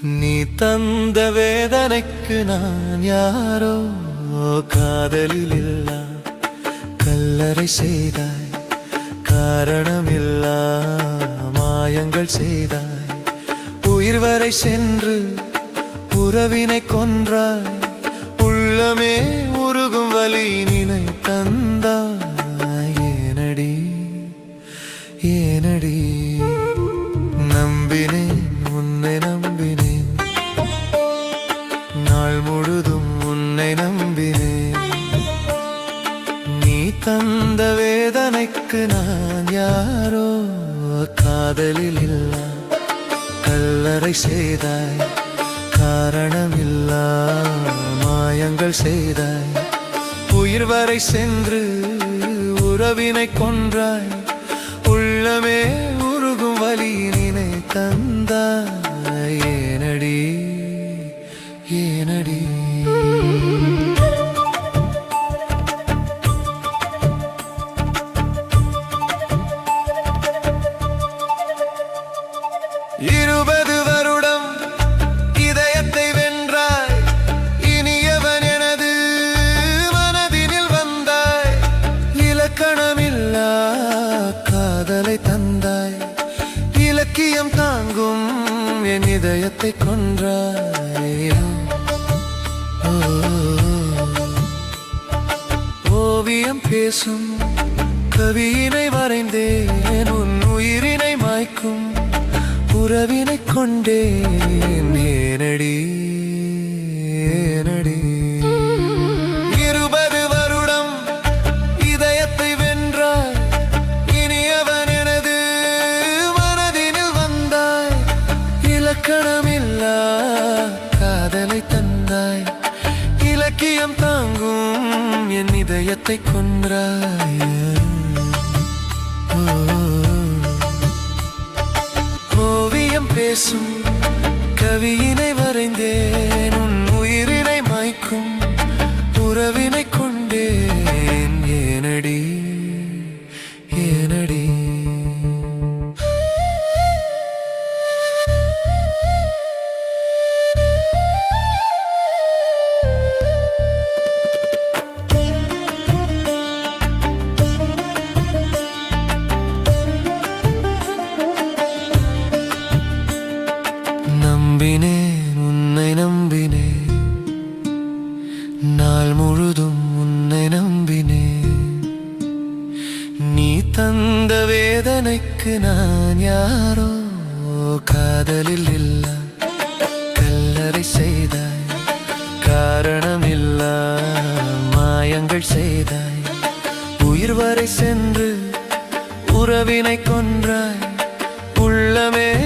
நீ தந்த வேதனைக்கு நான் யாரோ காதலில்? இல்லா கல்லறை செய்தாய் காரணமில்லா? மாயங்கள் செய்தாய் உயிர் வரை சென்று உறவினை கொன்றாய் உள்ளமே உருகும் வழி நினை தந்தாய் தந்த வேதனைக்கு நான் யாரோ காதலில் இல்லா கல்லறை செய்தாய் காரணமில்லா. மாயங்கள் செய்தாய் உயிர் வரை சென்று உறவினை கொன்றாய். உள்ளமே உருகும் வலி தந்தாய். ஏனடி ஏனடி. இலக்கியம் தாங்கும் என் இதயத்தை கொன்றாய். ஓவியம் பேசும் கவியினை வரைந்தேன் உன் உயிரினை மாய்க்கும் உறவினை கொண்டேன் நேரடி இதயத்தை கொன்றாய. ஓவியம் பேசும் கவியினை வரைந்தேன். உன் உயிரினை நம்பினேன் உன்னை நம்பினேன். நாள் முழுதும் உன்னை நம்பினேன். நீ தந்த வேதனைக்கு நான் யாரோ காதலில் இல்ல கல்லறை செய்தாய். காரணம் காரணமில்லா மாயங்கள் செய்தாய். உயிர் வரை சென்று உறவினை கொன்றாய். உள்ளமே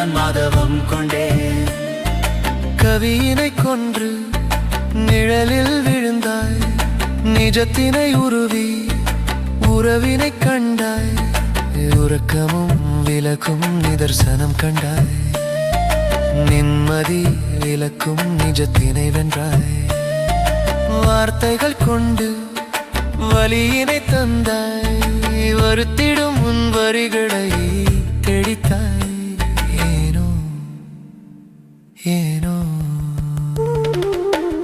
நான் மாதவம் கொண்டேன். கவியினை கொன்று நிழலில் விழுந்தாய். நிஜத்தினை உருவி உறவினை கண்டாய். உறக்கமும் விளக்கும் நிதர்சனம் கண்டாய். நிம்மதி விளக்கும் நிஜத்தினை வென்றாய். வார்த்தைகள் கொண்டு வழியினை தந்தாய். வருத்திடும் உன் வரிகளை ஏனோ?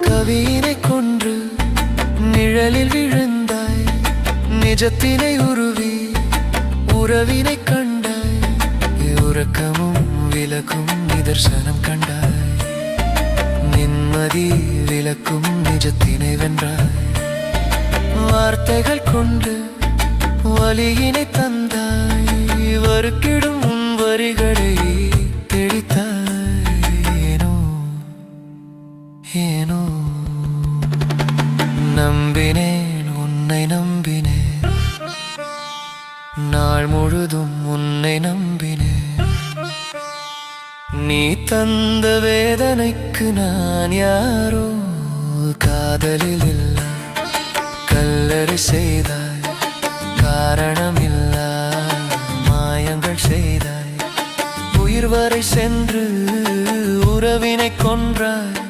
கவியினை கொன்று நிழலில் விழுந்தாய் நிஜத்தினை உருவி உறவினை கண்டாய் உறக்கமும் விளக்கும் நிதர்சனம் கண்டாய் நிம்மதி விளக்கும் நிஜத்தினை வென்றாய். வார்த்தைகள் கொண்டு வழியினை தந்தாய் வருக்கிடும் உன் வரிகளை ஏனோ நம்பினேன் உன்னை நம்பினேன். நாள் முழுதும் உன்னை நம்பினேன். நீ தந்த வேதனைக்கு நான் யாரோ? காதலில் இல்லை கல்லறி செய்தாய். காரணமில்லா மாயங்கள் செய்தாய். உயிர் வரை சென்று உறவினை கொன்றாய்.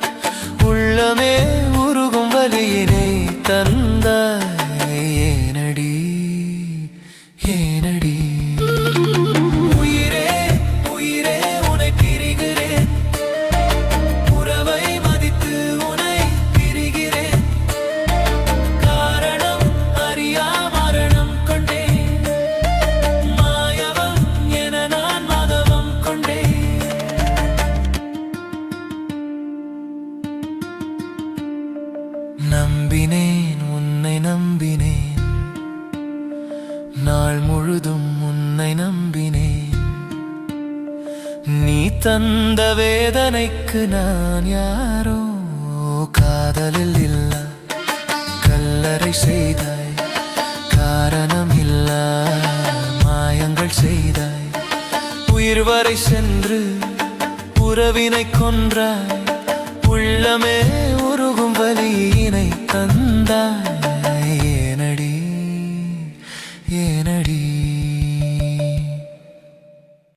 வழியினை தந்த ஏனடி ஏனடி. நம்பினேன் உன்னை நம்பினேன். நாள் முழுதும் உன்னை நம்பினேன். நீ தந்த வேதனைக்கு நான் யாரோ? காதலில் இல்ல கல்லறை செய்தாய். காரணம் இல்ல மாயங்கள் செய்தாய். உயிர் வரை சென்று உறவினை கொன்றாய். உள்ளமே உருவ தந்தாய்.